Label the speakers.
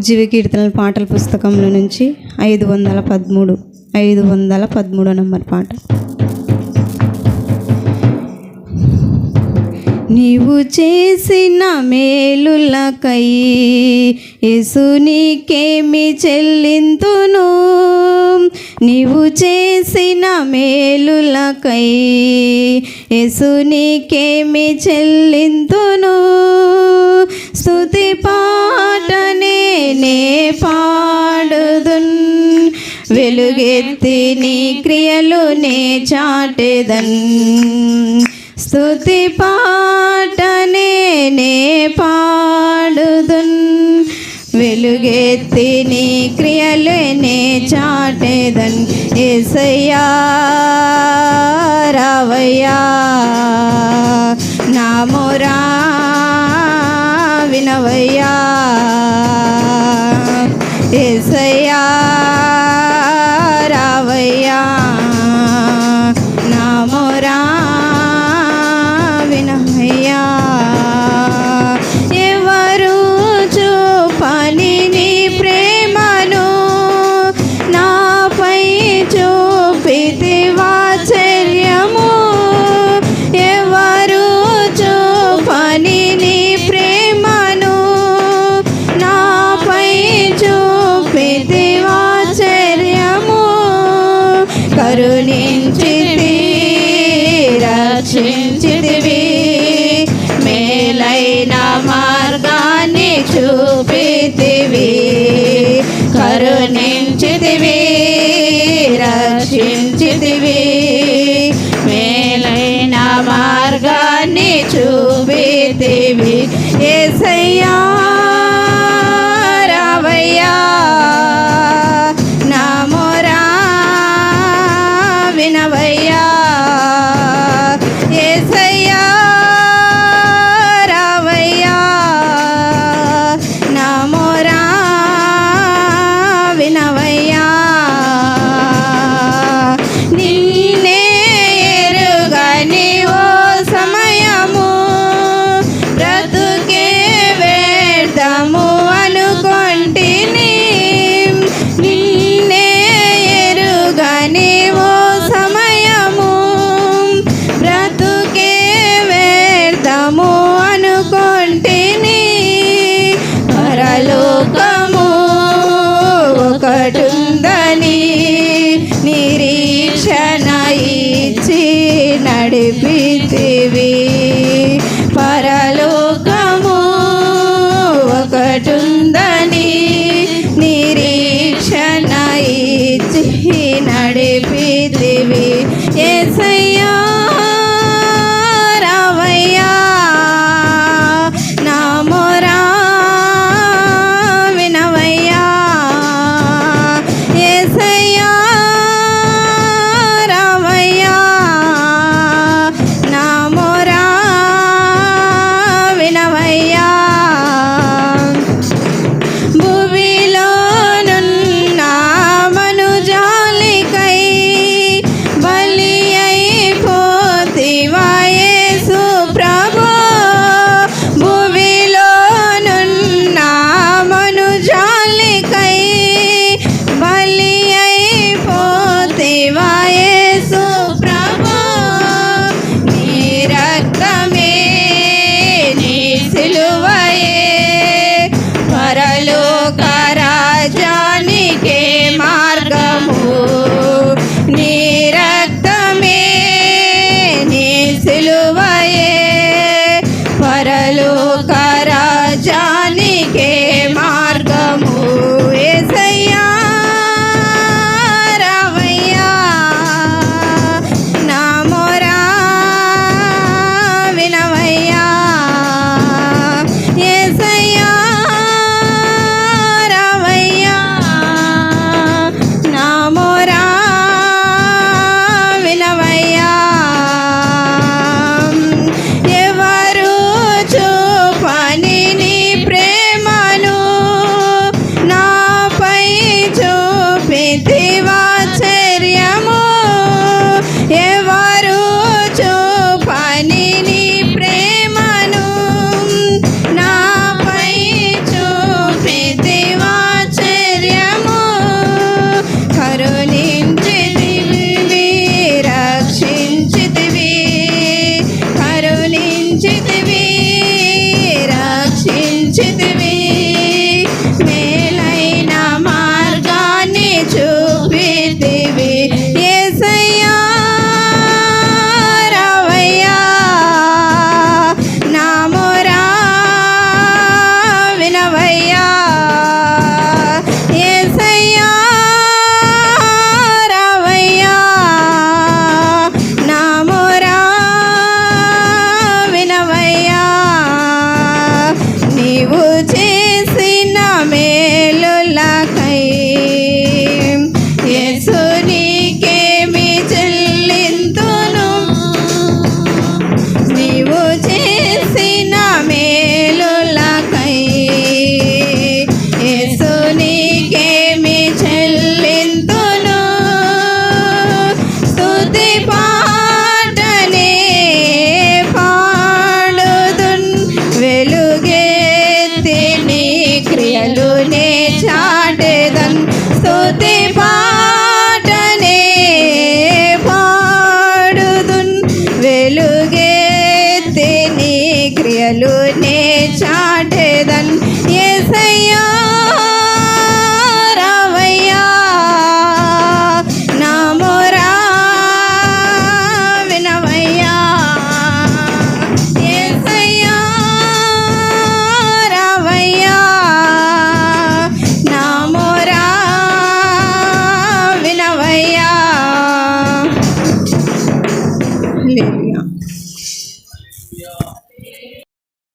Speaker 1: జీవ కీర్తనల పాటల పుస్తకంలో నుంచి ఐదు వందల పదమూడు ఐదు వందల పదమూడో నంబర్ పాట. నీవు చేసిన మేలులకై యేసు నీకేమి చెల్లింతును? నీవు చేసిన మేలులకై యేసు నీకేమి చెల్లింతును? వెలుగెత్తి నీ క్రియలు నే చాటెదన్. స్తుతి పాటనే నే పాడుదున్. వెలుగెత్తి నీ క్రియలు నే చాటెదన్. ఏసయ్యా రావయ్యా నామోరా వినవయ్యా. కరుణించితి రక్షించితివి మేలైన మార్గాన్ని చూపితివి. కరుణించితివి రక్షించితివి మేలైన మార్గాన్ని చూపితివి. ఏసయ్యా